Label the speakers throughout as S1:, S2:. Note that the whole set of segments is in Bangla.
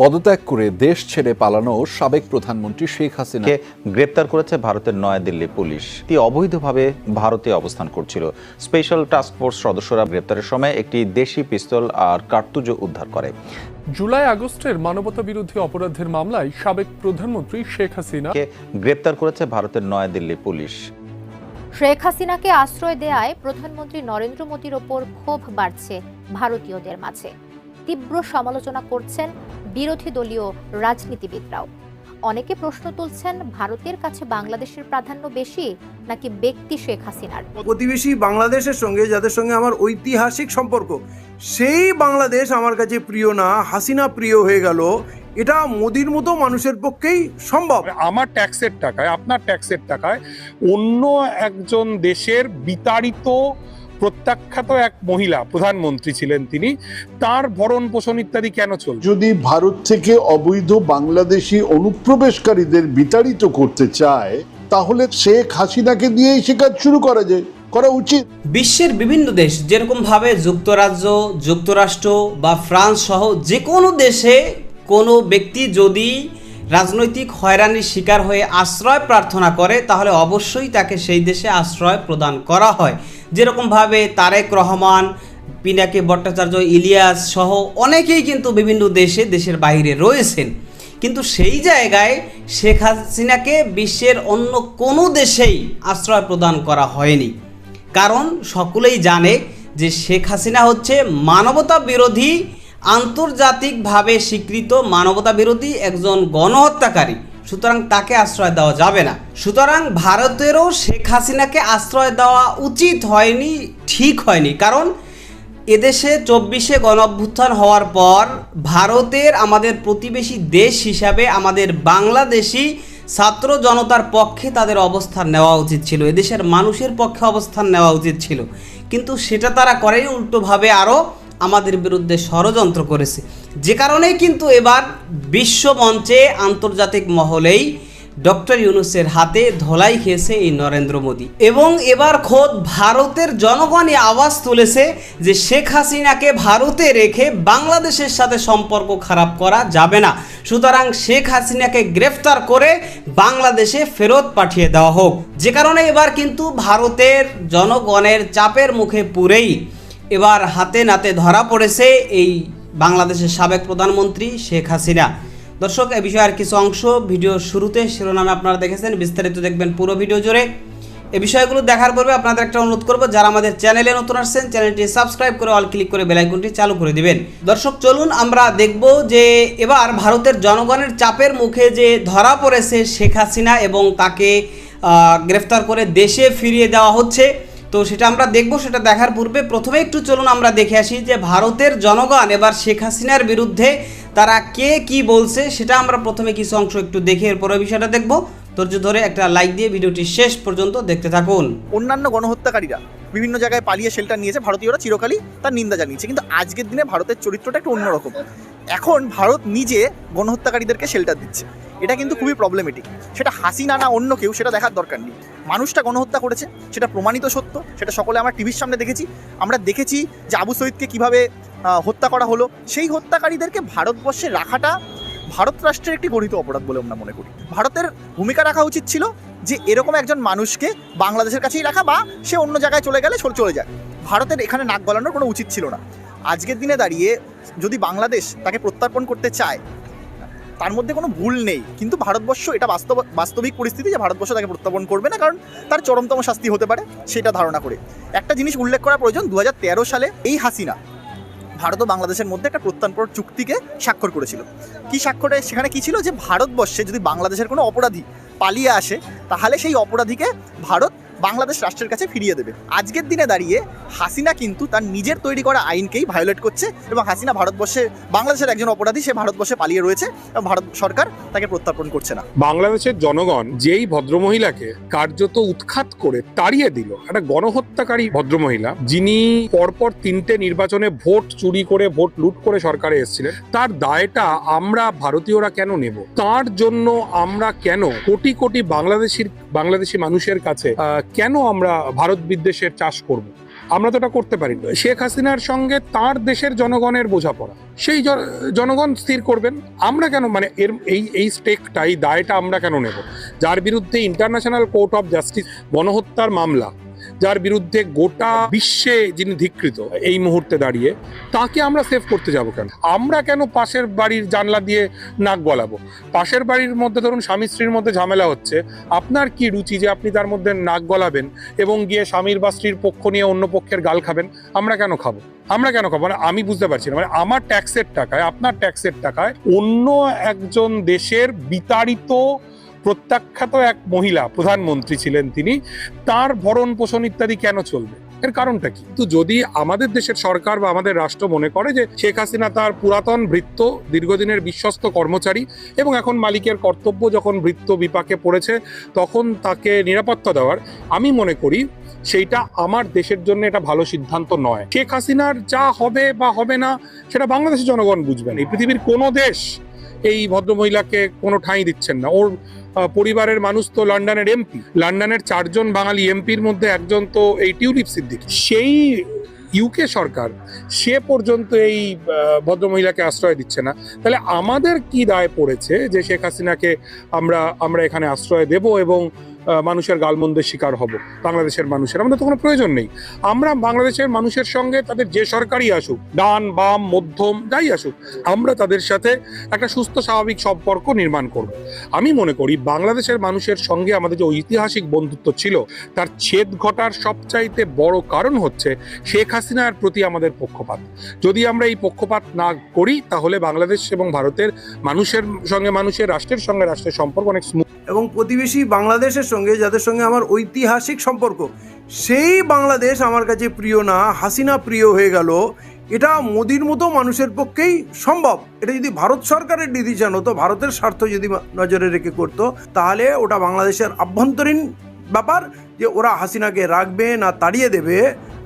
S1: পদত্যাগ করে দেশ ছেড়ে পালানো সাবেক প্রধানমন্ত্রী শেখ
S2: হাসিনাকে গ্রেপ্তার করেছে ভারতের নয়াদিল্লি পুলিশ। তিনি অবৈধভাবে ভারতে অবস্থান করছিল। স্পেশাল টাস্ক ফোর্স সদস্যরা গ্রেপ্তারের সময় একটি দেশি পিস্তল আর কার্তুজও উদ্ধার করে।
S3: জুলাই আগস্টের মানবতা বিরোধী অপরাধের মামলায় সাবেক প্রধানমন্ত্রী শেখ হাসিনা
S2: কে গ্রেপ্তার করেছে ভারতের নয়াদিল্লি পুলিশ।
S4: শেখ হাসিনাকে আশ্রয় দেয়ায় প্রধানমন্ত্রী নরেন্দ্র মোদীর ওপর ক্ষোভ বাড়ছে ভারতীয়দের মাঝে। তীব্র সমালোচনা করছেন বিরোধী দলীয় রাজনীতিবিদরাও। অনেকে প্রশ্ন তুলছেন ভারতের কাছে বাংলাদেশের প্রাধান্য বেশি নাকি ব্যক্তি শেখ হাসিনার?
S5: প্রতিবেশী বাংলাদেশের সঙ্গে যাদের সঙ্গে আমার ঐতিহাসিক সম্পর্ক সেই বাংলাদেশ আমার কাছে প্রিয় না হাসিনা প্রিয় হয়ে গেল এটা মোদির মতো মানুষের পক্ষেই সম্ভব।
S6: আমার ট্যাক্সের টাকায় আপনার ট্যাক্সের টাকায় অন্য একজন দেশের বিতাড়িত প্রত্যাখ্যাত এক মহিলা প্রধানমন্ত্রী ছিলেন তিনি তার ভরণ পোষণ ইত্যাদি কেন চল
S7: যদি ভারত থেকে অবৈধ বাংলাদেশি অনুপ্রবেশকারীদের বিতাড়িত করতে চায় তাহলে শেখ হাসিনাকে দিয়েই সে কাজ শুরু করা যায় করা উচিত।
S8: বিশ্বের বিভিন্ন দেশ যেরকমভাবে যুক্তরাজ্য যুক্তরাষ্ট্র বা ফ্রান্স সহ যে কোনো দেশে কোনো ব্যক্তি যদি রাজনৈতিক হয়রানির শিকার হয়ে আশ্রয় প্রার্থনা করে তাহলে অবশ্যই তাকে সেই দেশে আশ্রয় প্রদান করা হয়। যেরকমভাবে তারেক রহমান, পিনাকি ভট্টাচার্য, ইলিয়াস সহ অনেকেই কিন্তু বিভিন্ন দেশে, দেশের বাইরে রয়েছেন। কিন্তু সেই জায়গায় শেখ হাসিনাকে বিশ্বের অন্য কোনো দেশেই আশ্রয় প্রদান করা হয়নি। কারণ সকলেই জানে যে শেখ হাসিনা হচ্ছে মানবতা বিরোধী, আন্তর্জাতিকভাবে স্বীকৃত মানবতা বিরোধী একজন গণহত্যাকারী। সুতরাং তাকে আশ্রয় দেওয়া যাবে না। সুতরাং ভারতেরও শেখ হাসিনাকে আশ্রয় দেওয়া উচিত হয়নি, ঠিক হয়নি। কারণ এদেশে চব্বিশে গণ অভ্যুত্থান হওয়ার পর ভারতের আমাদের প্রতিবেশী দেশ হিসাবে আমাদের বাংলাদেশি ছাত্র জনতার পক্ষে তাদের অবস্থান নেওয়া উচিত ছিল। এদেশের মানুষের পক্ষে অবস্থান নেওয়া উচিত ছিল। কিন্তু সেটা তারা করেনি, উল্টোভাবে আরও আমাদের বিরুদ্ধে ষড়যন্ত্র করেছে। যে কারণেই কিন্তু এবার বিশ্ব মঞ্চে আন্তর্জাতিক মহলেই ডক্টর ইউনুসের হাতে ধলাই খেয়েছে এই নরেন্দ্র মোদী। এবং এবার খোদ ভারতের জনগণই আওয়াজ তুলেছে যে শেখ হাসিনাকে ভারতে রেখে বাংলাদেশের সাথে সম্পর্ক খারাপ করা যাবে না। সুতরাং শেখ হাসিনাকে গ্রেফতার করে বাংলাদেশে ফেরত পাঠিয়ে দেওয়া হোক। যে কারণে এবার কিন্তু ভারতের জনগণের চাপের মুখে পুরেই এবার হাতে নাতে ধরা পড়েছে এই বাংলাদেশের সাবেক প্রধানমন্ত্রী শেখ হাসিনা। দর্শক, এ বিষয়ে আর কিছু অংশ ভিডিও শুরুতে শিরোনামে আপনারা দেখেছেন। বিস্তারিত দেখবেন পুরো ভিডিও জুড়ে। এ বিষয়গুলো দেখার পূর্বে আপনাদের একটা অনুরোধ করব, যারা আমাদের চ্যানেলে নতুন আসছেন, চ্যানেলটি সাবস্ক্রাইব করে অল ক্লিক করে বেলাইকনটি চালু করে দিবেন। দর্শক, চলুন আমরা দেখব যে এবার ভারতের জনগণের চাপের মুখে যে ধরা পড়েছে শেখ হাসিনা এবং তাকে গ্রেফতার করে দেশে ফিরিয়ে দেওয়া হচ্ছে। তো সেটা আমরা দেখব, সেটা দেখার পূর্বে প্রথমে একটু চলুন আমরা দেখে আসি যে ভারতের জনগণ, এবার শেখ হাসিনার বিরুদ্ধে তারা কে কি বলছে, সেটা আমরা প্রথমে কিছু অংশ একটু দেখে এরপরে বিষয়টা দেখব। ধৈর্য ধরে একটা লাইক দিয়ে ভিডিওটি শেষ পর্যন্ত দেখতে থাকুন।
S9: অন্যান্য গণহত্যাকারীরা বিভিন্ন জায়গায় পালিয়ে শেল্টার নিয়েছে, ভারতীয়রা চিরকালই তার নিন্দা জানিয়েছে, কিন্তু আজকের দিনে ভারতের চরিত্রটা একটু অন্যরকম। এখন ভারত নিজে গণহত্যাকারীদেরকে শেল্টার দিচ্ছে। এটা কিন্তু খুবই প্রবলেমেটিক সেটা হাসিনা না অন্য কেউ, সেটা দেখার দরকার নেই। মানুষটা গণহত্যা করেছে, সেটা প্রমাণিত সত্য, সেটা সকলে আমরা টিভির সামনে দেখেছি। আমরা দেখেছি যে আবু সৈদকে কীভাবে হত্যা করা হলো। সেই হত্যাকারীদেরকে ভারতবর্ষে রাখাটা ভারত রাষ্ট্রের একটি গঠিত অপরাধ বলে আমরা মনে করি। ভারতের ভূমিকা রাখা উচিত ছিল যে এরকম একজন মানুষকে বাংলাদেশের কাছেই রাখা বা সে অন্য জায়গায় চলে গেলে চলে- যাক ভারতের এখানে নাক গলানোর কোনো উচিত ছিল না। আজকের দিনে দাঁড়িয়ে যদি বাংলাদেশ তাকে প্রত্যর্পণ করতে চায় তার মধ্যে কোনো ভুল নেই। কিন্তু ভারতবর্ষ এটা বাস্তব, বাস্তবিক পরিস্থিতি যে ভারতবর্ষ তাকে প্রত্যাপন করবে না, কারণ তার চরমতম শাস্তি হতে পারে সেটা ধারণা করে। একটা জিনিস উল্লেখ করা প্রয়োজন দু হাজার তেরো সালে এই হাসিনা ভারত ও বাংলাদেশের মধ্যে একটা প্রত্যর্পণ চুক্তিকে স্বাক্ষর করেছিল। কি স্বাক্ষরে সেখানে কি ছিল? যে ভারতবর্ষে যদি বাংলাদেশের কোনো অপরাধী পালিয়ে আসে, তাহলে সেই অপরাধীকে ভারত বাংলাদেশ রাষ্ট্রের কাছে ফিরিয়ে দেবে। আজকের দিনে দাঁড়িয়ে হাসিনা কিন্তু তার নিজের তৈরি করা আইনকেই ভায়োলেট করছে এবং হাসিনা ভারতবর্ষে, বাংলাদেশের একজন অপরাধী সে ভারতবর্ষে পালিয়ে রয়েছে এবং ভারত সরকার তাকে প্রত্যার্পণ করছে না।
S6: বাংলাদেশের জনগণ যেই ভদ্রমহিলাকে কার্যত উৎখাত করে তাড়িয়ে দিল, একটা গণহত্যাকারী ভদ্রমহিলা, যিনি পরপর তিনটে নির্বাচনে ভোট চুরি করে, ভোট লুট করে সরকারে এসেছিলেন, তার দায়টা আমরা ভারতীয়রা কেন নেব? তার জন্য আমরা কেন কোটি কোটি বাংলাদেশির, বাংলাদেশি মানুষের কাছে কেন আমরা ভারত বিদ্বেষের চাষ করব? আমরা তো এটা করতে পারি। শেখ হাসিনার সঙ্গে তার দেশের জনগণের বোঝাপড়া। সেই জনগণ স্থির করবেন। আমরা কেন মানে এর, এই এই স্টেকটা এই দায়টা আমরা কেন নেব? যার বিরুদ্ধে ইন্টারন্যাশনাল কোর্ট অফ জাস্টিস গণহত্যার মামলা যার বিরুদ্ধে গোটা বিশ্বে যিনি ধিকৃত এই মুহূর্তে দাঁড়িয়ে, তাকে আমরা সেভ করতে যাব কেন? আমরা কেন পাশের বাড়ির জানলা দিয়ে নাক গলাবো? পাশের বাড়ির মধ্যে ধরুন স্বামী স্ত্রীর মধ্যে ঝামেলা হচ্ছে, আপনার কি রুচি যে আপনি তার মধ্যে নাক গলাবেন এবং গিয়ে স্বামীর বা স্ত্রীর পক্ষ নিয়ে অন্য পক্ষের গাল খাবেন, আমরা কেন খাব? আমরা কেন খাব? মানে আমি বুঝতে পারছি না। মানে আমার ট্যাক্সের টাকায়, আপনার ট্যাক্সের টাকায় অন্য একজন দেশের বিতাড়িত প্রত্যাখ্যাত এক মহিলা প্রধানমন্ত্রী ছিলেন তিনি, তার ভরণ পোষণ ইত্যাদি কেন চলবে? এর কারণটা কি? কিন্তু যদি আমাদের দেশের সরকার বা আমাদের রাষ্ট্র মনে করে যে শেখ হাসিনা তার পুরাতন বৃত্ত দীর্ঘদিনের বিশ্বস্ত কর্মচারী এবং এখন মালিকের কর্তব্য যখন বৃত্ত বিপাকে পড়েছে, তখন তাকে নিরাপত্তা দেওয়ার, আমি মনে করি সেইটা আমার দেশের জন্য এটা ভালো সিদ্ধান্ত নয়। শেখ হাসিনার যা হবে বা হবে না, সেটা বাংলাদেশের জনগণ বুঝবেন এই পৃথিবীর কোনো দেশ এই ভদ্রমহিলাকে কোনো ঠাঁই দিচ্ছেন না। ওর পরিবারের মানুষ তো লন্ডনের এমপি। লন্ডনের চারজন বাঙালি এমপির মধ্যে একজন তো এই টিউলিপ সিদ্দিক। সেই ইউকে সরকার সে পর্যন্ত এই ভদ্রমহিলাকে আশ্রয় দিচ্ছে না। তাহলে আমাদের কি দায় পড়েছে যে শেখ হাসিনাকে আমরা আমরা এখানে আশ্রয় দেব এবং মানুষের গালমন্দের শিকার হব, বাংলাদেশের মানুষের। আমাদের তো কোনো প্রয়োজন নেই। আমরা বাংলাদেশের মানুষের সঙ্গে তাদের যে সরকারই আসুক, ডান, বাম, মধ্যম, যাই আসুক, আমরা তাদের সাথে একটা সুস্থ, স্বাভাবিক সম্পর্ক নির্মাণ করব। আমি মনে করি বাংলাদেশের মানুষের সঙ্গে আমাদের যে ঐতিহাসিক বন্ধুত্ব ছিল, তার ছেদ ঘটার সবচাইতে বড় কারণ হচ্ছে শেখ হাসিনার প্রতি আমাদের পক্ষপাত। যদি আমরা এই পক্ষপাত না করি, তাহলে বাংলাদেশ এবং ভারতের মানুষের সঙ্গে, মানুষের রাষ্ট্রের সঙ্গে রাষ্ট্রের সম্পর্ক অনেক স্মুথ
S5: এবং প্রতিবেশী বাংলাদেশের সঙ্গে, যাদের সঙ্গে আমার ঐতিহাসিক সম্পর্ক। সেই বাংলাদেশ আমার কাছে প্রিয় না, হাসিনা প্রিয় হয়ে গেল। এটা মোদির মতো মানুষের পক্ষেই সম্ভব। এটা যদি ভারত সরকারের ডিসিশন হতো, ভারতের স্বার্থ যদি নজরে রেখে করতো, তাহলে ওটা বাংলাদেশের আভ্যন্তরীণ ব্যাপার যে ওরা হাসিনাকে রাখবে না তাড়িয়ে দেবে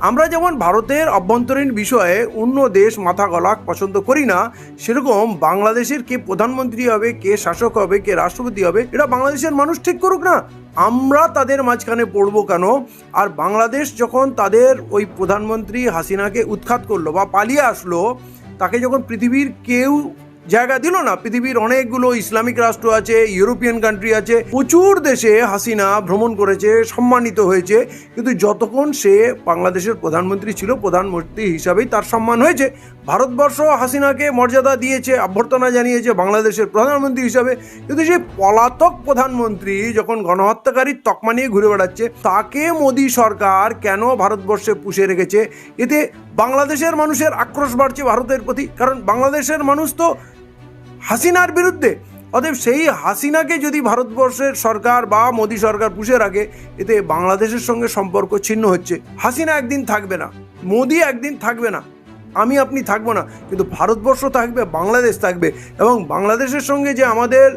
S5: আমরা যেমন ভারতের অভ্যন্তরীণ বিষয়ে অন্য দেশ মাথা গলাক পছন্দ করি না, সেরকম বাংলাদেশের কে প্রধানমন্ত্রী হবে, কে শাসক হবে, কে রাষ্ট্রপতি হবে, এটা বাংলাদেশের মানুষ ঠিক করুক না। আমরা তাদের মাঝখানে পড়ব কেন? আর বাংলাদেশ যখন তাদের ওই প্রধানমন্ত্রী হাসিনাকে উৎখাত করল বা পালিয়ে আসলো, তাকে যখন পৃথিবীর কেউ জায়গা দিল না। পৃথিবীর অনেকগুলো ইসলামিক রাষ্ট্র আছে, ইউরোপিয়ান কান্ট্রি আছে। প্রচুর দেশে হাসিনা ভ্রমণ করেছে, সম্মানিত হয়েছে। কিন্তু যতক্ষণ সে বাংলাদেশের প্রধানমন্ত্রী ছিল, প্রধানমন্ত্রী হিসাবেই তার সম্মান হয়েছে। ভারতবর্ষ হাসিনাকে মর্যাদা দিয়েছে, অভ্যর্থনা জানিয়েছে বাংলাদেশের প্রধানমন্ত্রী হিসাবে। কিন্তু সেই পলাতক প্রধানমন্ত্রী যখন গণহত্যাকারীর তকমা নিয়ে ঘুরে বেড়াচ্ছে, তাকে মোদী সরকার কেন ভারতবর্ষে পুষে রেখেছে? এতে বাংলাদেশের মানুষের আক্রোশ বাড়ছে ভারতের প্রতি। কারণ বাংলাদেশের মানুষ তো হাসিনার বিরুদ্ধে। অতএব সেই হাসিনাকে যদি ভারতবর্ষের সরকার বা মোদী সরকার পুষে রাখে, এতে বাংলাদেশের সঙ্গে সম্পর্ক ছিন্ন হচ্ছে। হাসিনা একদিন থাকবে না, মোদী একদিন থাকবে না, আমি আপনি থাকব না, কিন্তু ভারতবর্ষ থাকবে, বাংলাদেশ থাকবে এবং বাংলাদেশের সঙ্গে যে আমাদের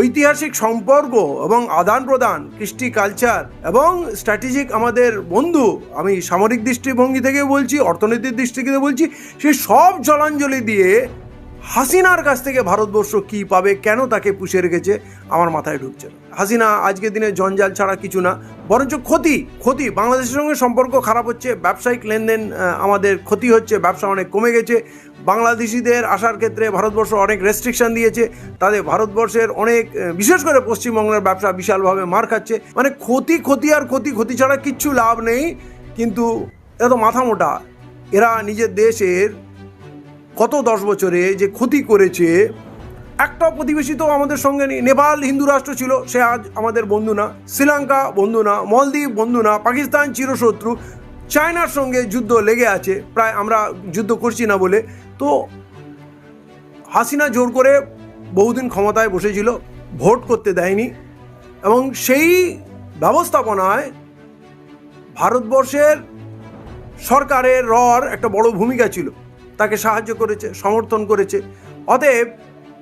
S5: ঐতিহাসিক সম্পর্ক এবং আদান প্রদান, কৃষ্টি কালচার এবং স্ট্র্যাটেজিক আমাদের বন্ধু, আমি সামরিক দৃষ্টিভঙ্গি থেকে বলছি অর্থনীতির দৃষ্টি থেকে বলছি, সে সব জলাঞ্জলি দিয়ে হাসিনার কাছ থেকে ভারতবর্ষ কি পাবে, কেন তাকে পুষে রেখেছে, আমার মাথায় ঢুকছে হাসিনা আজকের দিনে জঞ্জাল ছাড়া কিছু না, বরঞ্চ ক্ষতি ক্ষতি। বাংলাদেশের সঙ্গে সম্পর্ক খারাপ হচ্ছে, ব্যবসায়িক লেনদেন আমাদের ক্ষতি হচ্ছে, ব্যবসা অনেক কমে গেছে। বাংলাদেশিদের আসার ক্ষেত্রে ভারতবর্ষ অনেক রেস্ট্রিকশন দিয়েছে তাদের ভারতবর্ষের অনেক বিশেষ করে পশ্চিমবঙ্গের ব্যবসা বিশালভাবে মার খাচ্ছে। মানে ক্ষতি ক্ষতি আর ক্ষতি ক্ষতি ছাড়া কিচ্ছু লাভ নেই, কিন্তু এরা তো মাথা মোটা। এরা নিজের দেশের গত দশ বছরে যে ক্ষতি করেছে একটা প্রতিবেশী তো আমাদের সঙ্গে নেই। নেপাল হিন্দু রাষ্ট্র ছিল, সে আজ আমাদের বন্ধু না। শ্রীলঙ্কা বন্ধু না, মলদ্বীপ বন্ধু না, পাকিস্তান চিরশত্রু, চায়নার সঙ্গে যুদ্ধ লেগে আছে। প্রায় আমরা যুদ্ধ করছি না বলে। তো হাসিনা জোর করে বহুদিন ক্ষমতায় বসেছিল, ভোট করতে দেয়নি। এবং সেই ব্যবস্থাপনায় ভারতবর্ষের সরকারের রর একটা বড় ভূমিকা ছিল। তাকে সাহায্য করেছে, সমর্থন করেছে। অতএব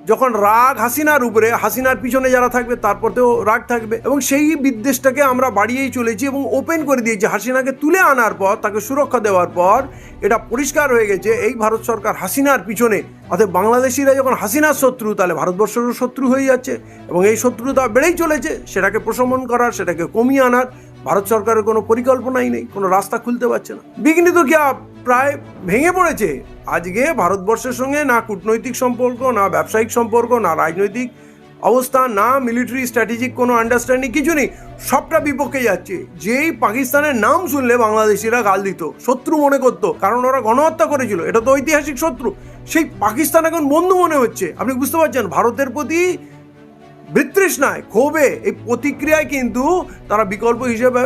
S5: যখন রাগ হাসিনার উপরে, হাসিনার পিছনে যারা থাকবে তারপরেও রাগ থাকবে এবং সেই বিদ্বেষটাকে আমরা বাড়িয়েই চলেছি এবং ওপেন করে দিয়েছি। হাসিনাকে তুলে আনার পর, তাকে সুরক্ষা দেওয়ার পর এটা পরিষ্কার হয়ে গেছে, এই ভারত সরকার হাসিনার পিছনে। অতএব বাংলাদেশিরা যখন হাসিনার শত্রু, তাহলে ভারতবর্ষেরও শত্রু হয়ে যাচ্ছে এবং এই শত্রুতা বেড়েই চলেছে, সেটাকে প্রশমন করার, সেটাকে কমিয়ে আনার। ভারত সরকারের কোনো পরিকল্পনাই নেই, কোনো রাস্তা খুলতে পারছে না। বিঘ্নিত কি প্রায় ভেঙে পড়েছে। আজকে ভারতবর্ষের সঙ্গে না কূটনৈতিক সম্পর্ক, না ব্যবসায়িক সম্পর্ক, না রাজনৈতিক অবস্থা, না মিলিটারি স্ট্র্যাটেজিক কোনো আন্ডারস্ট্যান্ডিং কিছু নেই, সবটা বিপক্ষে যাচ্ছে। যেই পাকিস্তানের নাম শুনলে বাংলাদেশিরা গাল দিত, শত্রু মনে করতো, কারণ ওরা গণহত্যা করেছিল, এটা তো ঐতিহাসিক শত্রু। সেই পাকিস্তান এখন বন্ধু মনে হচ্ছে। আপনি বুঝতে পারছেন, ভারতের প্রতি বিতৃষ্ণায় ক্ষোভে। এই প্রতিক্রিয়ায় কিন্তু তারা বিকল্প হিসেবে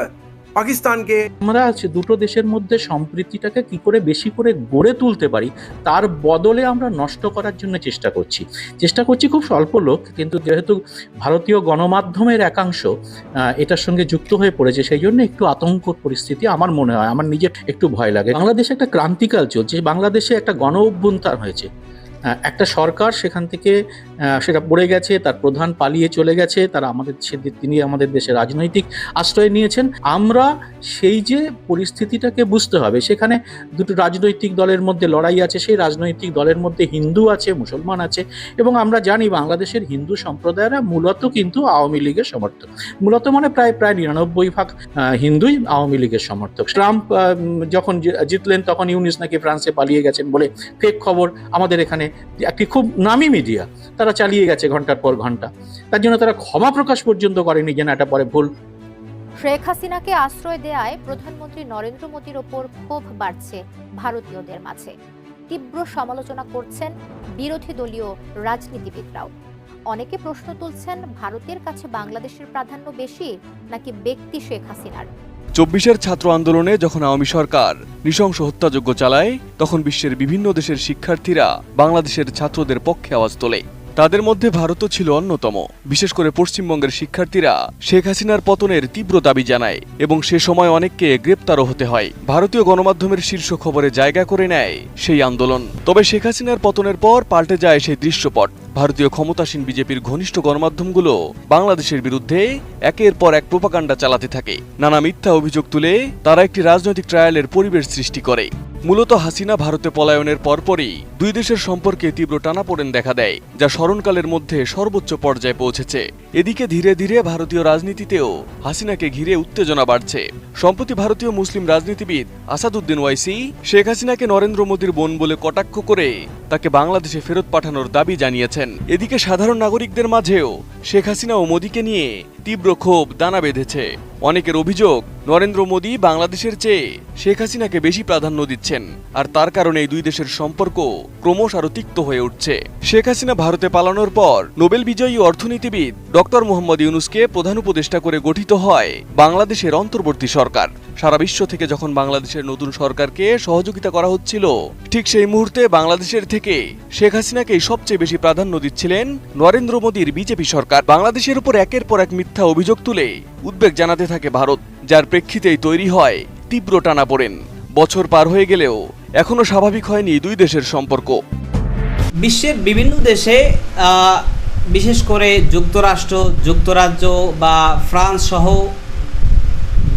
S5: পাকিস্তানকে
S10: আমরা আছে দুটো দেশের মধ্যে সম্প্রীতিটাকে কি করে বেশি করে গড়ে তুলতে পারি, তার বদলে আমরা নষ্ট করার জন্য চেষ্টা করছি। চেষ্টা করছি খুব স্বল্প লোক, কিন্তু যেহেতু ভারতীয় গণমাধ্যমের একাংশ এটার সঙ্গে যুক্ত হয়ে পড়েছে, সেই জন্য একটু আতঙ্ক পরিস্থিতি আমার মনে হয়, আমার নিজের একটু ভয় লাগে। বাংলাদেশে একটা ক্রান্তিকাল চলছে, বাংলাদেশে একটা গণ অভ্যুত্থান হয়েছে একটা সরকার সেখান থেকে সেটা পড়ে গেছে, তার প্রধান পালিয়ে চলে গেছে, তারা আমাদের তিনি আমাদের দেশে রাজনৈতিক আশ্রয় নিয়েছেন। আমরা সেই যে পরিস্থিতিটাকে বুঝতে হবে, সেখানে দুটো রাজনৈতিক দলের মধ্যে লড়াই আছে, সেই রাজনৈতিক দলের মধ্যে হিন্দু আছে, মুসলমান আছে, এবং আমরা জানি বাংলাদেশের হিন্দু সম্প্রদায়েরা মূলত কিন্তু আওয়ামী লীগের সমর্থক। মূলত মানে প্রায় প্রায় নিরানব্বই ভাগ হিন্দুই আওয়ামী লীগের সমর্থক। ট্রাম্প যখন জিতলেন, তখন ইউনিস নাকি ফ্রান্সে পালিয়ে গেছেন বলে ফেক খবর। আমাদের এখানে একটি খুব নামি মিডিয়া তারা চালিয়ে গেছে ঘণ্টার পর ঘণ্টা। তার জন্য তারা ক্ষমা প্রকাশ পর্যন্ত করেনি যে না এটা পরে ভুল।
S4: শেখ হাসিনাকে আশ্রয় দেয়ায় প্রধানমন্ত্রী নরেন্দ্র মোদীর ওপর ক্ষোভ বাড়ছে ভারতীয়দের মাঝে। তীব্র সমালোচনা করছেন বিরোধী দলীয় রাজনীতিবিদরাও। অনেকে প্রশ্ন তুলছেন ভারতের কাছে বাংলাদেশের প্রাধান্য বেশি নাকি ব্যক্তি শেখ হাসিনার?
S11: চব্বিশের ছাত্র আন্দোলনে যখন আওয়ামী সরকার নৃশংস হত্যাযজ্ঞ চালায় তখন বিশ্বের বিভিন্ন দেশের শিক্ষার্থীরা বাংলাদেশের ছাত্রদের পক্ষে আওয়াজ তোলে। তাদের মধ্যে ভারতও ছিল অন্যতম। বিশেষ করে পশ্চিমবঙ্গের শিক্ষার্থীরা শেখ হাসিনার পতনের তীব্র দাবি জানায় এবং সে সময় অনেককে গ্রেপ্তারও হতে হয়। ভারতীয় গণমাধ্যমের শীর্ষ খবরে জায়গা করে নেয় সেই আন্দোলন। তবে শেখ হাসিনার পতনের পর পাল্টে যায় সেই দৃশ্যপট। ভারতীয় ক্ষমতাসীন বিজেপির ঘনিষ্ঠ গণমাধ্যমগুলো বাংলাদেশের বিরুদ্ধে একের পর এক প্রোপাকাণ্ডা চালাতে থাকে। নানা মিথ্যা অভিযোগ তুলে তারা একটি রাজনৈতিক ট্রায়ালের পরিবেশ সৃষ্টি করে। মূলত হাসিনা ভারতে পলায়নের পরপরই দুই দেশের সম্পর্কে তীব্র টানাপোড়েন দেখা দেয়, যা স্মরণকালের মধ্যে সর্বোচ্চ পর্যায়ে পৌঁছেছে। এদিকে ধীরে ধীরে ভারতীয় রাজনীতিতেও হাসিনাকে ঘিরে উত্তেজনা বাড়ছে। সম্প্রতি ভারতীয় মুসলিম রাজনীতিবিদ আসাদুদ্দিন ওয়াইসি শেখ হাসিনাকে নরেন্দ্র মোদীর বোন বলে কটাক্ষ করে তাকে বাংলাদেশে ফেরত পাঠানোর দাবি জানিয়েছেন। এদিকে সাধারণ নাগরিকদের মাঝেও শেখ হাসিনা ও মোদীকে নিয়ে তীব্র ক্ষোভ দানা বেঁধেছে। অনেকের অভিযোগ, নরেন্দ্র মোদী বাংলাদেশের চেয়ে শেখ হাসিনাকে বেশি প্রাধান্য দিচ্ছেন, আর তার কারণে এই দুই দেশের সম্পর্ক ক্রমশ আরও তিক্ত হয়ে উঠছে। শেখ হাসিনা ভারতে পালানোর পর নোবেল বিজয়ী অর্থনীতিবিদ ডক্টর মোহাম্মদ ইউনুসকে প্রধান উপদেষ্টা করে গঠিত হয় বাংলাদেশের অন্তর্বর্তী সরকার। সারা বিশ্ব থেকে যখন বাংলাদেশের নতুন সরকারকে সহযোগিতা করা হচ্ছিল, ঠিক সেই মুহূর্তে বাংলাদেশের থেকে শেখ হাসিনাকেই সবচেয়ে বেশি প্রাধান্য দিচ্ছিলেন নরেন্দ্র মোদীর বিজেপি সরকার। বাংলাদেশের উপর একের পর এক মিথ্যা অভিযোগ তুলে উদ্বেগ জানাতে থাকে ভারত, যার প্রেক্ষিতেই তৈরি হয় তীব্র টানাপোড়েন। বছর পার হয়ে গেলেও এখনও স্বাভাবিক হয়নি দুই দেশের সম্পর্ক।
S8: বিশ্বের বিভিন্ন দেশে বিশেষ করে যুক্তরাষ্ট্র, যুক্তরাজ্য বা ফ্রান্স সহ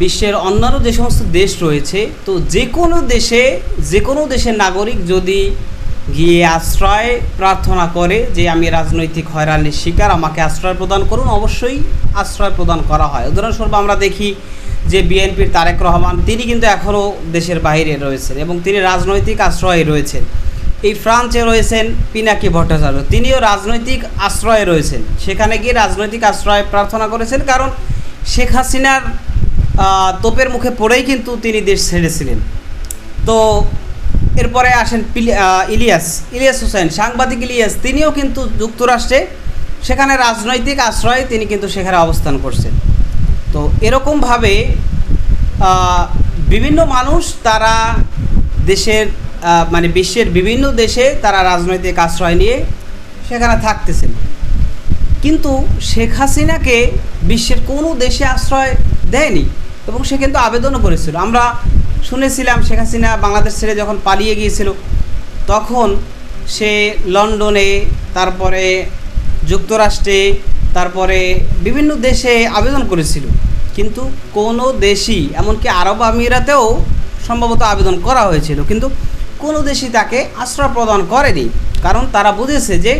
S8: বিশ্বের অন্যান্য যে সমস্ত দেশ রয়েছে, তো যে কোনো দেশে, যে কোনো দেশের নাগরিক যদি গিয়ে আশ্রয় প্রার্থনা করে যে আমি রাজনৈতিক হয়রানির শিকার, আমাকে আশ্রয় প্রদান করুন, অবশ্যই আশ্রয় প্রদান করা হয়। উদাহরণস্বরূপ আমরা দেখি যে বিএনপির তারেক রহমান, তিনি কিন্তু এখনও দেশের বাইরে রয়েছেন এবং তিনি রাজনৈতিক আশ্রয়ে রয়েছেন। এই ফ্রান্সে রয়েছেন পিনাকি ভট্টাচার্য, তিনিও রাজনৈতিক আশ্রয়ে রয়েছেন। সেখানে গিয়ে রাজনৈতিক আশ্রয় প্রার্থনা করেছেন, কারণ শেখ হাসিনার তোপের মুখে পড়েই কিন্তু তিনি দেশ ছেড়েছিলেন। তো এরপরে আসেন ইলিয়াস ইলিয়াস হোসেন, সাংবাদিক ইলিয়াস, তিনিও কিন্তু যুক্তরাষ্ট্রে সেখানে রাজনৈতিক আশ্রয়ে তিনি কিন্তু সেখানে অবস্থান করছেন। তো এরকমভাবে বিভিন্ন মানুষ তারা দেশের মানে বিশ্বের বিভিন্ন দেশে তারা রাজনৈতিক আশ্রয় নিয়ে সেখানে থাকতেছেন। কিন্তু শেখ হাসিনাকে বিশ্বের কোনো দেশে আশ্রয় দেয়নি। এবং সে কিন্তু আবেদনও করেছিল। আমরা শুনেছিলাম শেখ হাসিনা বাংলাদেশ ছেড়ে যখন পালিয়ে গিয়েছিল, তখন সে লন্ডনে, তারপরে যুক্তরাষ্ট্রে, তারপরে বিভিন্ন দেশে আবেদন করেছিল। কিন্তু কোনো দেশই, এমনকি আরব আমিরাতেও সম্ভবত আবেদন করা হয়েছিল। কিন্তু কোনো দেশই তাকে আশ্রয় প্রদান করেনি। কারণ তারা বুঝেছে যে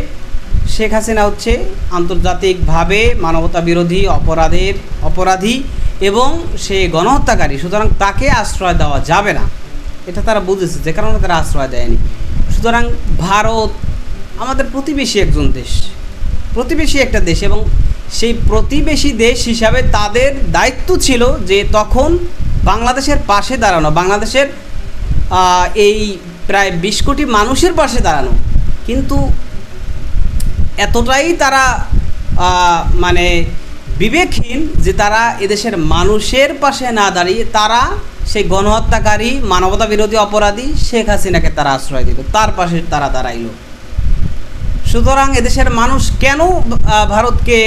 S8: শেখ হাসিনা হচ্ছে আন্তর্জাতিকভাবে মানবতা বিরোধী অপরাধের অপরাধী এবং সে গণহত্যাকারী, সুতরাং তাকে আশ্রয় দেওয়া যাবে না। এটা তারা বুঝেছে, যে কারণে তারা আশ্রয় দেয়নি। সুতরাং ভারত আমাদের প্রতিবেশী একজন দেশ, প্রতিবেশী একটা দেশ এবং সেই প্রতিবেশী দেশ হিসাবে তাদের দায়িত্ব ছিল যে তখন বাংলাদেশের পাশে দাঁড়ানো, বাংলাদেশের এই প্রায় বিশ কোটি মানুষের পাশে দাঁড়ানো। কিন্তু এতটাই তারা মানে বিবেকহীন যে তারা এদেশের মানুষের পাশে না দাঁড়িয়ে তারা সেই গণহত্যাকারী মানবতা বিরোধী অপরাধী শেখ হাসিনাকে তারা আশ্রয় দিল। তার পাশে তারা দাঁড়াইল। সুতরাং এদেশের মানুষ কেন ভারতকে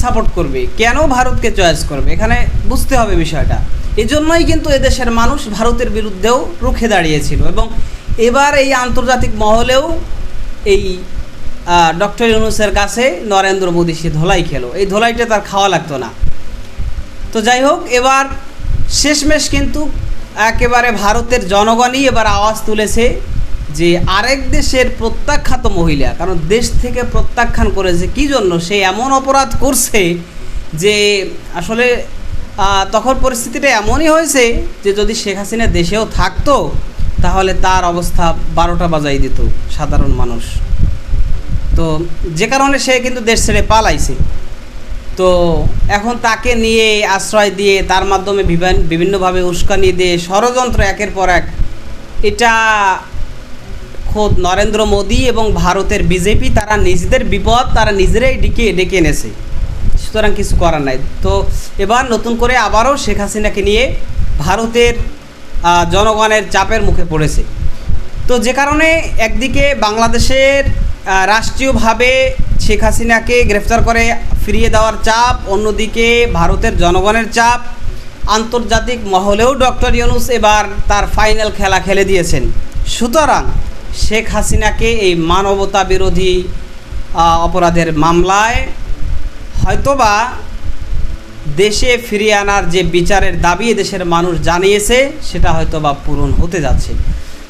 S8: সাপোর্ট করবে? কেন ভারতকে চয়েস করবে? এখানে বুঝতে হবে বিষয়টা। এই জন্যই কিন্তু এদেশের মানুষ ভারতের বিরুদ্ধেও রুখে দাঁড়িয়েছিল এবং এবার এই আন্তর্জাতিক মহলেও এই ডক্টর ইউনুসের কাছে নরেন্দ্র মোদী সে ধোলাই খেলো। এই ধোলাইটা তার খাওয়া লাগতো না। তো যাই হোক, এবার শেষমেশ কিন্তু একেবারে ভারতের জনগণই এবার আওয়াজ তুলেছে যে আরেক দেশের প্রত্যাখ্যাত মহিলা, কারণ দেশ থেকে প্রত্যাখ্যান করেছে কি জন্য? সে এমন অপরাধ করছে যে আসলে তখন পরিস্থিতিটা এমনই হয়েছে যে যদি শেখ হাসিনা দেশেও থাকতো, তাহলে তার অবস্থা বারোটা বাজাই দিত সাধারণ মানুষ। তো যে কারণে সে কিন্তু দেশ ছেড়ে পালাইছে। তো এখন তাকে নিয়ে আশ্রয় দিয়ে তার মাধ্যমে বিভিন্নভাবে উস্কানি দিয়ে ষড়যন্ত্র একের পর এক। এটা খোদ নরেন্দ্র মোদী এবং ভারতের বিজেপি তারা নিজেদের বিপদ তারা নিজেরাই ডেকে ডেকে এনেছে। সুতরাং কিছু করার নাই। তো এবার নতুন করে আবারও শেখ হাসিনাকে নিয়ে ভারতের জনগণের চাপের মুখে পড়েছে। তো যে কারণে একদিকে বাংলাদেশের রাষ্ট্রীয়ভাবে শেখ হাসিনাকে গ্রেফতার করে ফিরিয়ে দেওয়ার চাপ, অন্যদিকে ভারতের জনগণের চাপ, আন্তর্জাতিক মহলেও ডক্টর ইউনুস এবার তার ফাইনাল খেলা খেলে দিয়েছেন। সুতরাং শেখ হাসিনাকে এই মানবতা বিরোধী অপরাধের মামলায় হয়তোবা দেশে ফিরিয়ে আনার যে বিচারের দাবি দেশের মানুষ জানিয়েছে, সেটা হয়তোবা পূরণ হতে যাচ্ছে।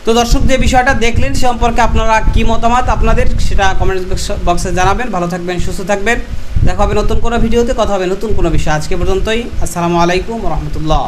S8: তো দর্শক, যে বিষয়টা দেখলেন সে সম্পর্কে আপনারা কী মতামত আপনাদের সেটা কমেন্ট বক্সে জানাবেন। ভালো থাকবেন, সুস্থ থাকবেন। দেখা হবে নতুন কোনো ভিডিওতে, কথা হবে নতুন কোনো বিষয়। আজকে পর্যন্তই, আসসালামু আলাইকুম রহমতুল্লাহ।